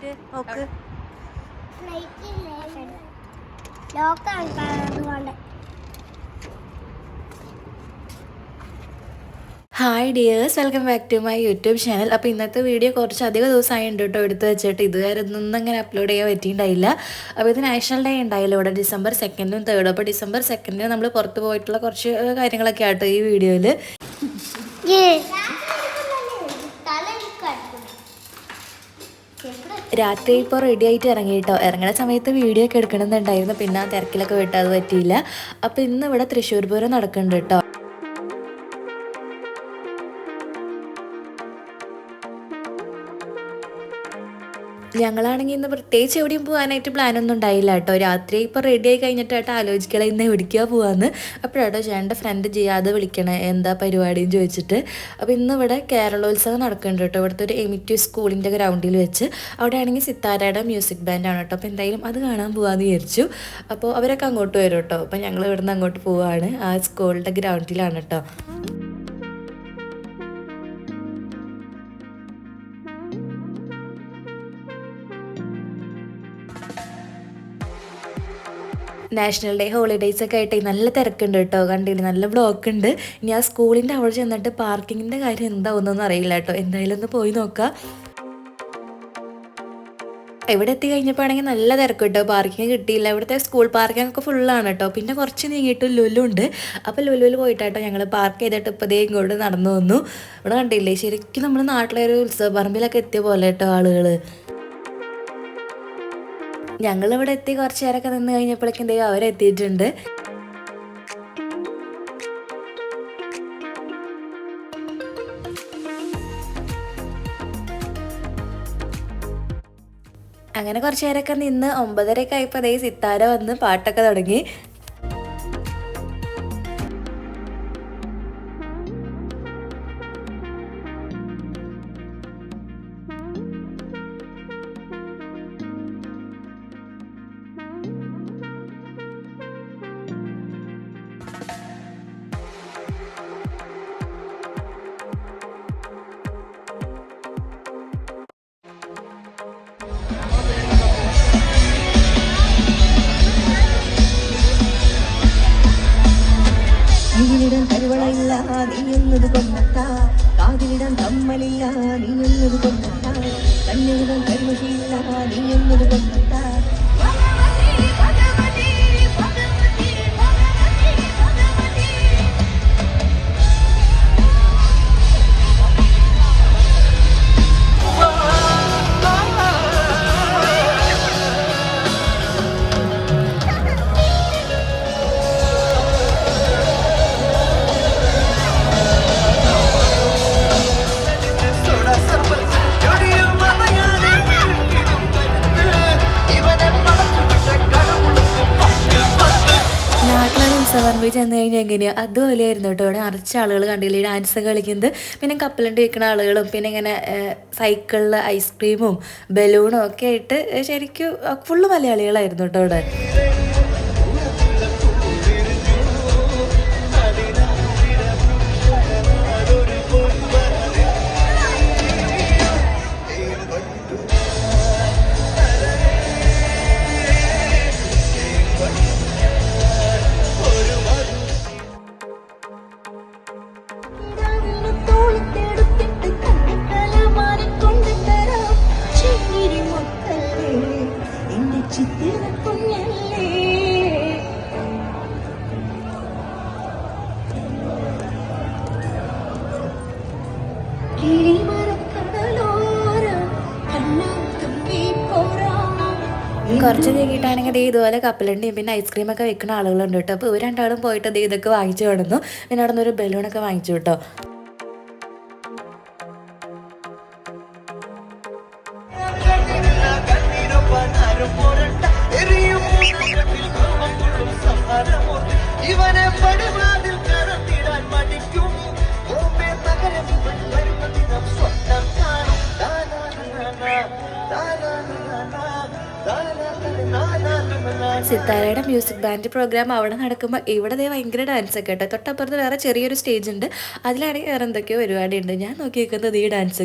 Flight നോക്ക്. Hi dears welcome back to my YouTube channel അപ്പോൾ ഇന്നത്തെ വീഡിയോ കുറച്ച് അധികം ദിവസമായി ഉണ്ട് കേട്ടോ എടുത്ത് വെച്ചിട്ട്. ഇതുവരെ ഒന്നും അങ്ങനെ അപ്ലോഡ് ചെയ്യാൻ പറ്റിയിട്ടുണ്ടായില്ല അപ്പോൾ ഇത് നാഷണൽ ഡേ ഉണ്ടായില്ല ഇവിടെ ഡിസംബർ സെക്കൻഡും തേർഡും അപ്പോൾ ഡിസംബർ സെക്കൻഡിന് നമ്മൾ പുറത്ത് പോയിട്ടുള്ള കുറച്ച് കാര്യങ്ങളൊക്കെ ആട്ടോ ഈ വീഡിയോയിൽ രാത്രി ഇപ്പോൾ റെഡി ആയിട്ട് ഇറങ്ങി കേട്ടോ ഇറങ്ങുന്ന സമയത്ത് വീഡിയോ ഒക്കെ എടുക്കണമെന്നുണ്ടായിരുന്നു. പിന്നെ ആ തിരക്കിലൊക്കെ വിട്ട് പറ്റിയില്ല. അപ്പോൾ ഇന്ന് ഇവിടെ തൃശ്ശൂർ പൂരം നടക്കുന്നുണ്ട് കേട്ടോ ഞങ്ങളാണെങ്കിൽ ഇന്ന് പ്രത്യേകിച്ച് എവിടെയും പോകാനായിട്ട് പ്ലാനൊന്നും ഉണ്ടായില്ല കേട്ടോ. രാത്രി ഇപ്പോൾ റെഡി ആയി കേട്ടോ ആലോചിക്കണം ഇന്ന് എവിടേക്കാ പോവാന്ന്. അപ്പോഴാട്ടോ ചേട്ടന്റെ ഫ്രണ്ട് ജിയാദ് വിളിക്കണേ എന്താ പരിപാടിയും ചോദിച്ചിട്ട്. അപ്പോൾ ഇന്ന് ഇവിടെ കേരളോത്സവം നടക്കുന്നുണ്ട് കേട്ടോ. ഇവിടുത്തെ ഒരു എമിറ്റി സ്കൂളിന്റെ ഗ്രൗണ്ടിൽ വെച്ച്. അവിടെ ആണെങ്കിൽ സിത്താരയുടെ മ്യൂസിക് ബാൻഡാണ് കേട്ടോ. അപ്പോൾ എന്തായാലും അത് കാണാൻ പോകാമെന്ന് വിചാരിച്ചു. അപ്പോൾ അവരൊക്കെ അങ്ങോട്ട് വരും കേട്ടോ. അപ്പോൾ ഞങ്ങൾ ഇവിടുന്ന് അങ്ങോട്ട് പോവുകയാണ് ആ സ്കൂളിന്റെ ഗ്രൗണ്ടിലാണ് കേട്ടോ. നാഷണൽ ഡേ ഹോളിഡേയ്സ് ഒക്കെ ആയിട്ട് നല്ല തിരക്കുണ്ട് കേട്ടോ കണ്ടില്ല? നല്ല ബ്ലോക്ക് ഉണ്ട്. ഇനി ആ സ്കൂളിന്റെ അവിടെ ചെന്നിട്ട് പാർക്കിങ്ങിന്റെ കാര്യം എന്താവുന്നൊന്നും അറിയില്ല കേട്ടോ. എന്തായാലും ഒന്ന് പോയി നോക്കാം. ഇവിടെ എത്തി കഴിഞ്ഞപ്പോഴാണെങ്കിൽ നല്ല തിരക്ക് കേട്ടോ. പാർക്കിംഗ് കിട്ടിയില്ല. ഇവിടുത്തെ സ്കൂൾ പാർക്കിംഗ് ഒക്കെ ഫുള്ളാണ് കേട്ടോ. പിന്നെ കുറച്ച് നീങ്ങിയിട്ട് ലുലു ഉണ്ട് അപ്പോൾ ലുലുവിൽ പോയിട്ടാട്ടോ ഞങ്ങൾ പാർക്ക് ചെയ്തിട്ട് ഇപ്പോൾ ദേ ഇങ്ങോട്ട് നടന്നു വന്നു. ഇവിടെ കണ്ടില്ലേ? ശരിക്കും നമ്മുടെ നാട്ടിലെ ഒരു ഉത്സവ പറമ്പിലൊക്കെ എത്തിയ പോലെ കേട്ടോ ആളുകൾ ഞങ്ങളിവിടെ എത്തി കുറച്ച് നേരമൊക്കെ നിന്ന് കഴിഞ്ഞപ്പോഴേക്കും ദൈവം അവരെത്തിയിട്ടുണ്ട്. അങ്ങനെ കുറച്ച് നേരമൊക്കെ നിന്ന് ഒമ്പതരയൊക്കെ ആയപ്പോൾ അതേ സിത്താര വന്ന് പാട്ടൊക്കെ തുടങ്ങി. നീയെന്നത് കൊണ്ടത്ത കാതിലിടം കമ്മലില്ല നീയെന്നത് കൊണ്ടത്ത കണ്ണിലിടം കരുമഷിയില്ല നീയെന്നത് കൊണ്ടത്ത എങ്ങനെയാ അതുപോലെയായിരുന്നു കേട്ടോ. ഇവിടെ നിറച്ച ആളുകൾ കണ്ടില്ലേ? ഡാൻസ് കളിക്കുന്നത്. പിന്നെ കപ്പലണ്ടി വെക്കുന്ന ആളുകളും പിന്നെ ഇങ്ങനെ സൈക്കിളിൽ ഐസ്ക്രീമും ബലൂണും ഒക്കെ ആയിട്ട് ശരിക്കും ഫുള്ള് മലയാളികളായിരുന്നു കേട്ടോ ഇവിടെ കുറച്ച് നീങ്ങിയിട്ടാണെങ്കിൽ ദേ ഇതുപോലെ കപ്പലണ്ടിയും പിന്നെ ഐസ്ക്രീം ഒക്കെ വെക്കുന്ന ആളുകളുണ്ട് കേട്ടോ. അപ്പോൾ ഇവർ രണ്ടാളും പോയിട്ട് ദേ ഇതൊക്കെ വാങ്ങിച്ചു കൊടുന്നു പിന്നെ അവിടെ നിന്ന് ഒരു ബലൂണൊക്കെ വാങ്ങിച്ചു കേട്ടോ. ഇവനെ സിത്താരയുടെ മ്യൂസിക് ബാൻഡ് പ്രോഗ്രാം അവിടെ നടക്കുമ്പോൾ ഇവിടെ ദേ ഭയങ്കര ഡാൻസ് ഒക്കെ കേട്ടോ. തൊട്ടപ്പുറത്ത് വേറെ ചെറിയൊരു സ്റ്റേജ് ഉണ്ട്. അതിലാണെങ്കിൽ വേറെ എന്തൊക്കെയോ പരിപാടി ഉണ്ട് ഞാൻ നോക്കി നിൽക്കുന്നത് ഈ ഡാൻസ്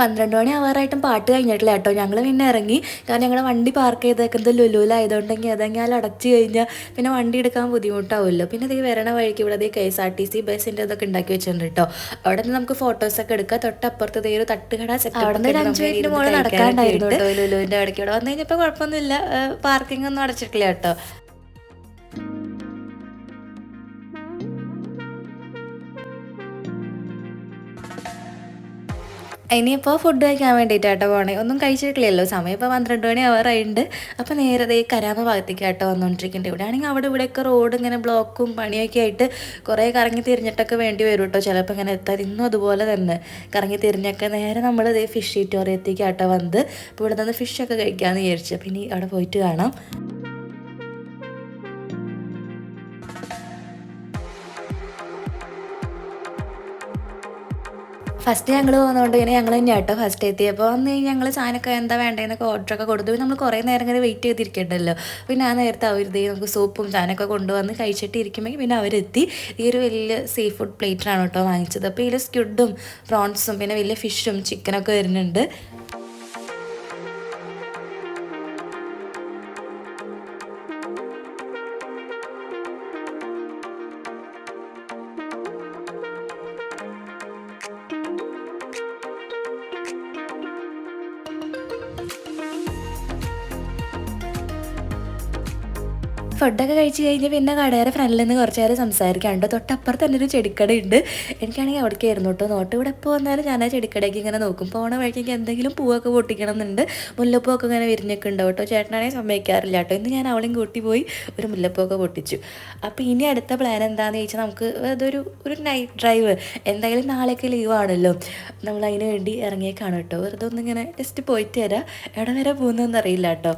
പന്ത്രണ്ട് മണി ആവാറായിട്ടും പാട്ട് കഴിഞ്ഞിട്ടില്ല കേട്ടോ. ഞങ്ങൾ പിന്നെ ഇറങ്ങി. കാരണം ഞങ്ങളുടെ വണ്ടി പാർക്ക് ചെയ്തേക്കുന്നത് ലുലുവിലായതുകൊണ്ടെങ്കിൽ അതെങ്കിൽ അടച്ചു കഴിഞ്ഞാൽ പിന്നെ വണ്ടി എടുക്കാൻ ബുദ്ധിമുട്ടാവുമല്ലോ. പിന്നെ ഇത് വരണ വഴിക്ക് ഇവിടെ K S R T C ബസ്സിന്റെ ഇതൊക്കെ ഉണ്ടാക്കി വെച്ചിട്ടുണ്ട് കേട്ടോ. അവിടെ നിന്ന് നമുക്ക് ഫോട്ടോസൊക്കെ എടുക്കാം. തൊട്ടപ്പുറത്ത് ഒരു തട്ടുകട അവിടെ നിന്ന് ഒരു അഞ്ച് മിനിറ്റ് മുകളിൽ നടക്കാണ്ടായിരുന്നു കേട്ടോ. ലുലുവിന്റെ അവിടേക്ക്. ഇവിടെ വന്നു കഴിഞ്ഞപ്പോൾ കുഴപ്പമൊന്നുമില്ല. പാർക്കിംഗ് ഒന്നും അടച്ചിട്ടില്ല കേട്ടോ. ഇനിയിപ്പോൾ ഫുഡ് കഴിക്കാൻ വേണ്ടിയിട്ടാട്ടോ പോണേ. ഒന്നും കഴിച്ചിട്ടില്ലല്ലോ. സമയം ഇപ്പോൾ പന്ത്രണ്ട് മണി ആവാറായിട്ടുണ്ട് അപ്പോൾ നേരെ ദേ കരാമ ഭാഗത്തേക്കാട്ടോ വന്നുകൊണ്ടിരിക്കുന്നുണ്ട് ഇവിടെ ആണെങ്കിൽ അവിടെ ഇവിടെയൊക്കെ റോഡ് ഇങ്ങനെ ബ്ലോക്കും പണിയൊക്കെ ആയിട്ട് കുറേ കറങ്ങി തിരിഞ്ഞിട്ടൊക്കെ വേണ്ടി വരും കേട്ടോ ചിലപ്പോൾ ഇങ്ങനെ എത്താൻ ഇന്നും അതുപോലെ തന്നെ. കറങ്ങി തിരിഞ്ഞൊക്കെ നേരെ നമ്മൾ ഇതേ ഫിഷ് ഈറ്റോറിയത്തേക്കാട്ടോ വന്നത്. അപ്പോൾ ഇവിടെ നിന്ന് ഫിഷൊക്കെ കഴിക്കാമെന്ന് വിചാരിച്ചു. അപ്പോൾ ഇനി അവിടെ പോയിട്ട് കാണാം. ഫസ്റ്റ് ഞങ്ങൾ പോകുന്നതുകൊണ്ട് ഇങ്ങനെ ഞങ്ങൾ തന്നെ കേട്ടോ ഫസ്റ്റ് എത്തിയപ്പോൾ വന്ന് കഴിഞ്ഞാൽ ഞങ്ങൾ സാധനമൊക്കെ എന്താ വേണ്ടതെന്നൊക്കെ ഓർഡറൊക്കെ കൊടുത്തു. നമ്മൾ കുറേ നേരം ഇങ്ങനെ വെയിറ്റ് ചെയ്തിരിക്കണ്ടല്ലോ. പിന്നെ ആ നേരത്തെ അവരുതേ നമുക്ക് സൂപ്പും സാധനമൊക്കെ കൊണ്ടുവന്ന് കഴിച്ചിട്ട് ഇരിക്കുമ്പോൾ പിന്നെ അവരെത്തി. ഈ ഒരു വലിയ സീ ഫുഡ് പ്ലേറ്റിലാണ് കേട്ടോ വാങ്ങിച്ചത്. അപ്പോൾ ഇതിൽ സ്ക്യുഡും പ്രോൺസും പിന്നെ വലിയ ഫിഷും ചിക്കനൊക്കെ വരുന്നുണ്ട്. ഫുഡൊക്കെ കഴിച്ച് കഴിഞ്ഞ് പിന്നെ കടയുടെ ഫ്രണ്ടിൽ നിന്ന് കുറച്ച് നേരം സംസാരിക്കാണ്ട് തൊട്ടപ്പുറത്ത് തന്നെ ഒരു ചെടിക്കട ഉണ്ട്. എനിക്കാണെങ്കിൽ അവിടേക്ക് ആയിരുന്നു കേട്ടോ നോട്ട് ഇവിടെ എപ്പോൾ വന്നാലും ഞാൻ ആ ചെടിക്കടയ്ക്ക് ഇങ്ങനെ നോക്കും. പോണ വഴിക്ക് എന്തെങ്കിലും പൂവൊക്കെ പൊട്ടിക്കണം എന്നുണ്ട് മുല്ലപ്പൂവൊക്കെ ഇങ്ങനെ വിരിഞ്ഞൊക്കെ ഉണ്ട് കേട്ടോ. ചേട്ടനാണെങ്കിൽ സമ്മതിക്കാറില്ല കേട്ടോ. ഇന്ന് ഞാൻ അവളെയും കൂട്ടി പോയി ഒരു മുല്ലപ്പൂവൊക്കെ പൊട്ടിച്ചു. അപ്പോൾ ഇനി അടുത്ത പ്ലാൻ എന്താണെന്ന് ചോദിച്ചാൽ നമുക്ക് അതൊരു ഒരു നൈറ്റ് ഡ്രൈവ് എന്തായാലും നാളെയൊക്കെ ലീവ് ആണല്ലോ. നമ്മൾ അതിന് വേണ്ടി ഇറങ്ങിയേക്കാണ് കേട്ടോ. വെറുതെ ഒന്നിങ്ങനെ ജസ്റ്റ് പോയിട്ട് വരാം. എവിടെ വരെ പോകുന്നതെന്ന് അറിയില്ല കേട്ടോ.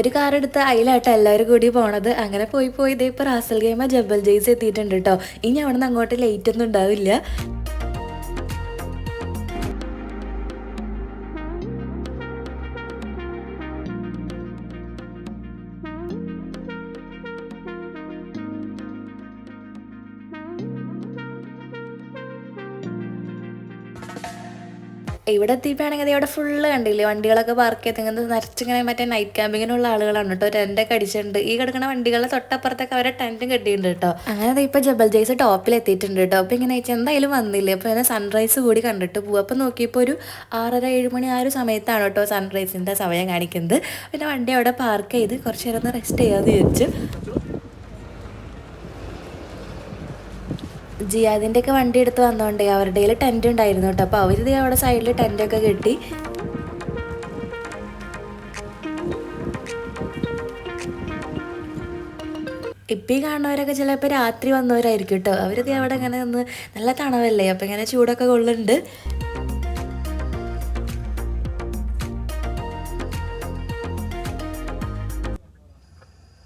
ഒരു കാർ എടുത്ത് അതിലായിട്ട് എല്ലാവരും കൂടി പോണത്. അങ്ങനെ പോയി പോയി ഇതേ ഇപ്പോൾ റാസൽ ഗെയിമ ജബൽ ജെയ്സ് എത്തിയിട്ടുണ്ട് കേട്ടോ ഇനി അവിടെ നിന്ന് അങ്ങോട്ട് ലേറ്റ് ഒന്നും ഉണ്ടാവില്ല. ഇവിടെ എത്തിയപ്പോഴാണെങ്കിൽ അവിടെ ഫുള്ള് കണ്ടില്ലേ? വണ്ടികളൊക്കെ പാർക്ക് ചെയ്തിങ്ങനെ നിറച്ചിങ്ങനെ മറ്റേ നൈറ്റ് ക്യാമ്പിങ്ങിനുള്ള ആളുകളാണ് കേട്ടോ. ടെന്റൊക്കെ അടിച്ചിട്ടുണ്ട്. ഈ കിടക്കുന്ന വണ്ടികളുടെ തൊട്ടപ്പുറത്തൊക്കെ അവരെ ടെന്റും കെട്ടിയിട്ടുണ്ട് കേട്ടോ. അങ്ങനെ ദേ ഇപ്പോൾ ജബൽ ജയ്സ് ടോപ്പിൽ എത്തിയിട്ടുണ്ട് കേട്ടോ. അപ്പോൾ ഇങ്ങനെ വെച്ചാൽ എന്തായാലും വന്നില്ലേ? അപ്പോൾ ഇങ്ങനെ സൺറൈസ് കൂടി കണ്ടിട്ട് പോകും അപ്പോൾ നോക്കിയപ്പോൾ ഒരു ആറര ഏഴ് മണി ആ ഒരു സമയത്താണ് കേട്ടോ സൺറൈസിന്റെ സമയം കാണിക്കുന്നത്. പിന്നെ വണ്ടി അവിടെ പാർക്ക് ചെയ്ത് കുറച്ച് നേരം ഒന്ന് റെസ്റ്റ് ചെയ്യാമെന്ന് വിചാരിച്ചു ജിയാദിന്റെ ഒക്കെ വണ്ടി എടുത്ത് വന്നോണ്ടേ അവരുടെ കയ്യിൽ ടെന്റ് ഉണ്ടായിരുന്നു കേട്ടോ. അപ്പോൾ അവർ അവിടെ സൈഡിൽ ടെന്റൊക്കെ കെട്ടി. ഇപ്പം ഈ കാണുന്നവരൊക്കെ ചിലപ്പോൾ രാത്രി വന്നവരായിരിക്കും കേട്ടോ. അവരിത് അവിടെ ഇങ്ങനെ നിന്ന് നല്ല തണവല്ലേ? അപ്പം ഇങ്ങനെ ചൂടൊക്കെ കൊള്ളുന്നുണ്ട്.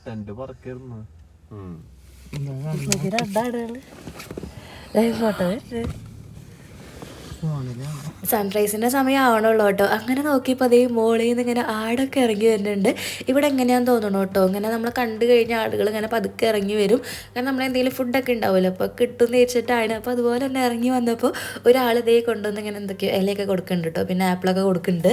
ടെന്റ് പറക്കായിരുന്നു സൺറൈസിന്റെ സമയം ആവണുള്ളൂ കേട്ടോ. അങ്ങനെ നോക്കിയപ്പോൾ അതേ മോളിൽ നിന്ന് ഇങ്ങനെ ആടൊക്കെ ഇറങ്ങി വരുന്നുണ്ട്. ഇവിടെ എങ്ങനെയാന്ന് തോന്നണോ കേട്ടോ? ഇങ്ങനെ നമ്മൾ കണ്ടു കഴിഞ്ഞ ആളുകൾ ഇങ്ങനെ പതുക്കെ ഇറങ്ങി വരും. കാരണം നമ്മൾ എന്തെങ്കിലും ഫുഡൊക്കെ ഉണ്ടാവുമല്ലോ? അപ്പോൾ കിട്ടും തിരിച്ചിട്ടാണ് അപ്പോൾ അതുപോലെ തന്നെ ഇറങ്ങി വന്നപ്പോൾ ഒരാൾ ഇതേ കൊണ്ടുവന്ന് ഇങ്ങനെ എന്തൊക്കെയോ ഇലയൊക്കെ കൊടുക്കുന്നുണ്ട് കേട്ടോ. പിന്നെ ആപ്പിളൊക്കെ കൊടുക്കുന്നുണ്ട്.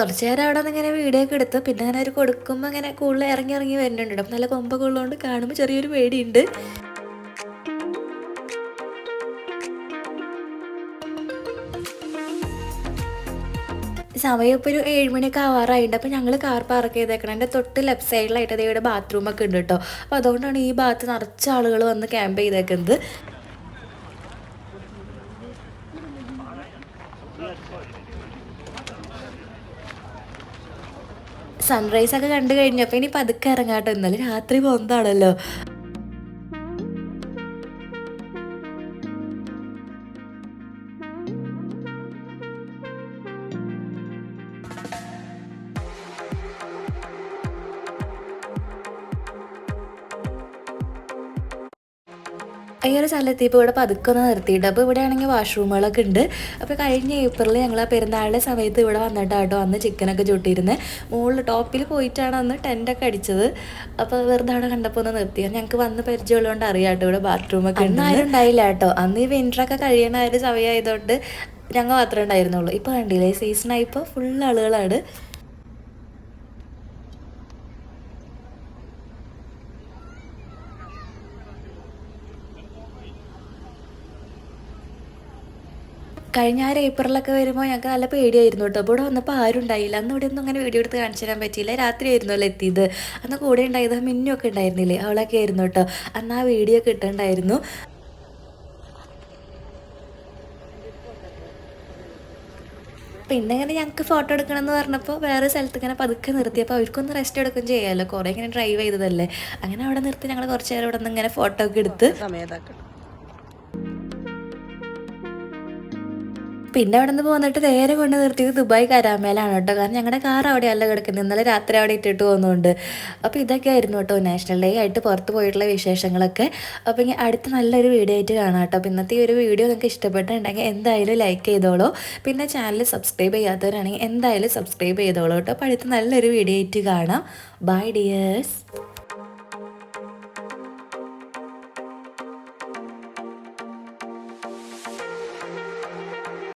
കുറച്ച് നേരം അവിടെ നിന്ന് ഇങ്ങനെ വീഡിയോ ഒക്കെ പിന്നെ അങ്ങനെ ഒരു കൊടുക്കുമ്പോൾ അങ്ങനെ കൂടുതൽ ഇറങ്ങി ഇറങ്ങി വരുന്നുണ്ട്. അപ്പം നല്ല കൊമ്പൊക്കെ ഉള്ളതുകൊണ്ട് കാണുമ്പോൾ ചെറിയൊരു പേടിയുണ്ട്. സമയം ഇപ്പോൾ ഒരു ഏഴുമണിയൊക്കെ ആവാറായിട്ടുണ്ട് അപ്പോൾ ഞങ്ങൾ കാർ പാർക്ക് ചെയ്തേക്കണം. എന്റെ തൊട്ട് ലെഫ്റ്റ് സൈഡിലായിട്ട് അതേ ഇവിടെ ബാത്റൂമൊക്കെ ഉണ്ട് കേട്ടോ അപ്പോൾ അതുകൊണ്ടാണ് ഈ ഭാഗത്ത് നിറച്ച ആളുകൾ വന്ന് ക്യാമ്പ് ചെയ്തേക്കുന്നത്. സൺറൈസ് ഒക്കെ കണ്ടു കഴിഞ്ഞപ്പോൾ ഇനി പതുക്കെ ഇറങ്ങാട്ടോ. ഇന്നലെ രാത്രി പോകുന്നതാണല്ലോ. ഈ ഇപ്പോൾ ഇവിടെ പതുക്കെ ഒന്ന് നിർത്തിയിട്ട് അപ്പോൾ ഇവിടെ ആണെങ്കിൽ വാഷ്റൂമുകളൊക്കെ ഉണ്ട്. അപ്പോൾ കഴിഞ്ഞ ഏപ്രിൽ ഞങ്ങൾ ആ പെരുന്നാളിന്റെ സമയത്ത് ഇവിടെ വന്നിട്ടാട്ടോ അന്ന് ചിക്കനൊക്കെ ചുട്ടിയിരുന്നത് മുകളിൽ ടോപ്പിൽ പോയിട്ടാണ് അന്ന് ടെന്റൊക്കെ അടിച്ചത്. അപ്പോൾ വെറുതെ അവിടെ കണ്ടപ്പോൾ ഒന്ന് നിർത്തിയത് ഞങ്ങൾക്ക് വന്ന് പരിചയമുള്ളതുകൊണ്ട് അറിയാം കേട്ടോ ഇവിടെ ബാത്റൂമൊക്കെ ആരും ഉണ്ടായില്ല കേട്ടോ. അന്ന് ഈ വിന്ററൊക്കെ കഴിയണ ഒരു സമയമായതുകൊണ്ട് ഞങ്ങൾ മാത്രമേ ഉണ്ടായിരുന്നുള്ളൂ. ഇപ്പോൾ കണ്ടില്ലേ? സീസണായിപ്പോൾ ഫുൾ ആളുകളാണ്. കഴിഞ്ഞ ആ ഏപ്രിലൊക്കെ വരുമ്പോൾ ഞങ്ങൾക്ക് നല്ല പേടിയായിരുന്നു കേട്ടോ ഇവിടെ വന്നപ്പോൾ ആരും ഉണ്ടായില്ല. അന്ന് ഇവിടെ ഒന്നും അങ്ങനെ വീഡിയോ എടുത്ത് കാണിച്ചു തരാൻ പറ്റിയില്ല. രാത്രി ആയിരുന്നല്ലോ എത്തിയത്. അന്ന് കൂടെ ഉണ്ടായത് മിന്നൊക്കെ ഉണ്ടായിരുന്നില്ലേ? അവളൊക്കെ ആയിരുന്നു കേട്ടോ അന്ന് ആ വീഡിയോ ഒക്കെ ഇട്ടുണ്ടായിരുന്നു പിന്നെ ഇങ്ങനെ ഞങ്ങൾക്ക് ഫോട്ടോ എടുക്കണം എന്ന് പറഞ്ഞപ്പോൾ വേറെ സ്ഥലത്ത് ഇങ്ങനെ പതുക്കെ നിർത്തിയപ്പോൾ അവർക്കൊന്ന് റെസ്റ്റ് എടുക്കുകയും ചെയ്യാമല്ലോ കുറേ ഇങ്ങനെ ഡ്രൈവ് ചെയ്തതല്ലേ. അങ്ങനെ അവിടെ നിർത്തി ഞങ്ങൾ കുറച്ച് നേരം ഇവിടെ നിന്ന് ഇങ്ങനെ ഫോട്ടോ ഒക്കെ എടുത്ത്. പിന്നെ അവിടെ നിന്ന് പോന്നിട്ട് നേരെ കൊണ്ട് നിർത്തിയത് ദുബായ് കരാമേലാണ് കേട്ടോ. കാരണം ഞങ്ങളുടെ കാർ അവിടെയല്ല കിടക്കുന്നത് ഇന്നലെ രാത്രി അവിടെ ഇട്ടിട്ട് പോകുന്നുണ്ട് അപ്പോൾ ഇതൊക്കെ ആയിരുന്നു കേട്ടോ നാഷണൽ ഡേ ആയിട്ട് പുറത്ത് പോയിട്ടുള്ള വിശേഷങ്ങളൊക്കെ. അപ്പോൾ ഇനി അടുത്ത നല്ലൊരു വീഡിയോ ആയിട്ട് കാണാം കേട്ടോ. ഇന്നത്തെ ഈ ഒരു വീഡിയോ നിങ്ങൾക്ക് ഇഷ്ടപ്പെട്ടുണ്ടെങ്കിൽ എന്തായാലും ലൈക്ക് ചെയ്തോളൂ. പിന്നെ ചാനൽ സബ്സ്ക്രൈബ് ചെയ്യാത്തവരാണെങ്കിൽ എന്തായാലും സബ്സ്ക്രൈബ് ചെയ്തോളൂ കേട്ടോ. അപ്പോൾ അടുത്ത നല്ലൊരു വീഡിയോ ആയിട്ട് കാണാം. By dears